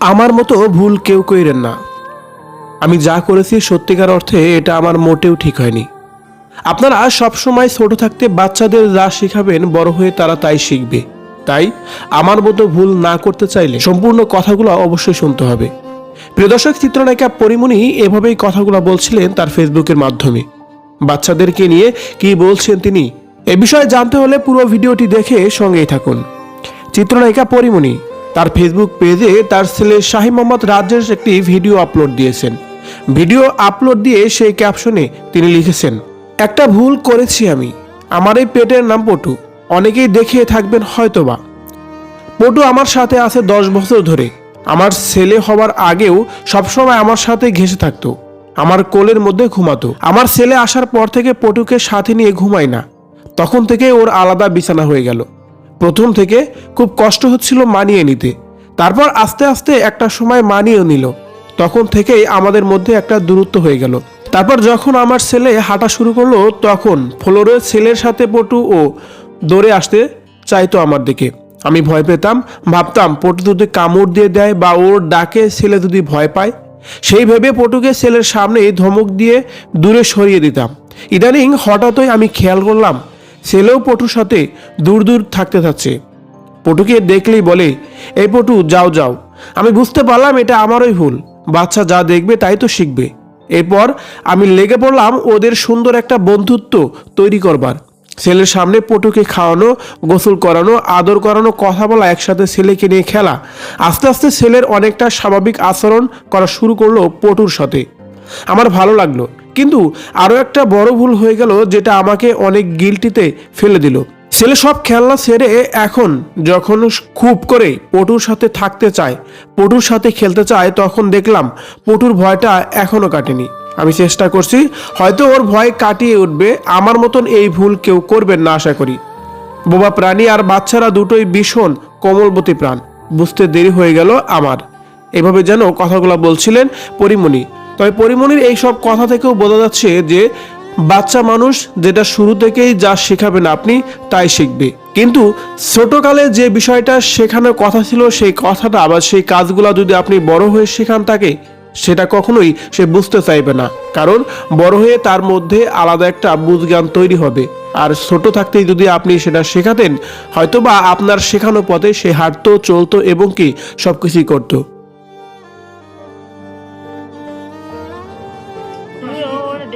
আমার মতো ভুল কেউ কইরেন না। আমি যা করেছি সত্যিকার অর্থে এটা আমার মোটেও ঠিক হয়নি। আপনারা সবসময় ছোট থাকতে বাচ্চাদের যা শেখাবেন বড় হয়ে তারা তাই শিখবে। তাই আমার মতো ভুল না করতে চাইলে সম্পূর্ণ কথাগুলো অবশ্যই শুনতে হবে। প্রিয় দর্শক, চিত্রনায়িকা পরিমণি এভাবেই কথাগুলো বলছিলেন তার ফেসবুকের মাধ্যমে। বাচ্চাদেরকে নিয়ে কি বলছেন তিনি? এ বিষয়ে জানতে হলে পুরো ভিডিওটি দেখে সঙ্গেই থাকুন। চিত্রনায়িকা পরিমণি, তার ফেসবুক পেজে তার ছেলে শাহি মোহাম্মদ রাজের একটি ভিডিও আপলোড দিয়েছেন। ভিডিও আপলোড দিয়ে সেই ক্যাপশনে তিনি লিখেছেন, একটা ভুল করেছি আমি। আমার এই পেটের নাম পটু। অনেকেই দেখে থাকবেন হয়তোবা। পটু আমার সাথে আছে দশ বছর ধরে। আমার ছেলে হওয়ার আগেও সবসময় আমার সাথে ঘেসে থাকতো। আমার কোলের মধ্যে ঘুমাতো। আমার ছেলে আসার পর থেকে পটুকে সাথে নিয়ে ঘুমাই না। তখন থেকে ওর আলাদা বিছানা হয়ে গেল। প্রথম থেকে খুব কষ্ট হচ্ছিল মানিয়ে নিতে। তারপর আস্তে আস্তে একটা সময় মানিয়েও নিল। তখন থেকেই আমাদের মধ্যে একটা দূরত্ব হয়ে গেল। তারপর যখন আমার ছেলে হাঁটা শুরু করল, তখন ফ্লোরে ছেলের সাথে পটু ও দৌড়ে আসতে চাইতো আমার দিকে। আমি ভয় পেতাম, ভাবতাম পটু যদি কামড় দিয়ে দেয় বা ওর ডাকে ছেলে যদি ভয় পায় সেই ভেবে পটুকে ছেলের সামনে ধমক দিয়ে দূরে সরিয়ে দিতাম। ইদানিং হঠাৎই আমি খেয়াল করলাম, ছেলেও পটুর সাথে দূর দূর থাকতে থাকছে। পটুকে দেখলেই বলে, এই পটু, যাও যাও। আমি বুঝতে পারলাম এটা আমারই ভুল। বাচ্চা যা দেখবে তাই তো শিখবে। এরপর আমি লেগে পড়লাম ওদের সুন্দর একটা বন্ধুত্ব তৈরি করবার। ছেলের সামনে পটুকে খাওয়ানো, গোসল করানো, আদর করানো, কথা বলা, একসাথে ছেলেকে নিয়ে খেলা। আস্তে আস্তে ছেলের অনেকটা স্বাভাবিক আচরণ করা শুরু করল পটুর সাথে। আমার ভালো লাগল, কিন্তু আরও একটা বড় ভুল হয়ে গেল যেটা আমাকে অনেক গিলটিতে ফেলে দিল। ছেলে সব খেলনা ছেড়ে এখন যখন খুব করে পটুর সাথে থাকতে চায়, পটুর সাথে খেলতে চায়, তখন দেখলাম পটুর ভয়টা এখনও কাটেনি। আমি চেষ্টা করছি, হয়তো ওর ভয় কাটিয়ে উঠবে। আমার মতন এই ভুল কেউ করবেন না আশা করি। বোবা প্রাণী আর বাচ্চারা দুটোই ভীষণ কোমলবতী প্রাণ। বুঝতে দেরি হয়ে গেল আমার। এভাবে যেন কথাগুলো বলছিলেন পরিমণি। তবে পরিমণির এই সব কথা থেকেও বোঝা যাচ্ছে যে, বাচ্চা মানুষ যেটা শুরু থেকেই যা শেখাবেন আপনি, তাই শিখবে। কিন্তু ছোটকালে যে বিষয়টা শেখানোর কথা ছিল, সেই কথাটা আবার সেই কাজগুলো যদি আপনি বড় হয়ে শেখান তাকে সেটা কখনোই সে বুঝতে চাইবে না। কারণ বড় হয়ে তার মধ্যে আলাদা একটা বুঝজ্ঞান তৈরি হবে। আর ছোট থাকতেই যদি আপনি সেটা শেখাতেন, হয়তোবা আপনার শেখানো পথে সে হাঁটতো, চলতো এবং কি সব কিছুই করতো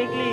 দেখলি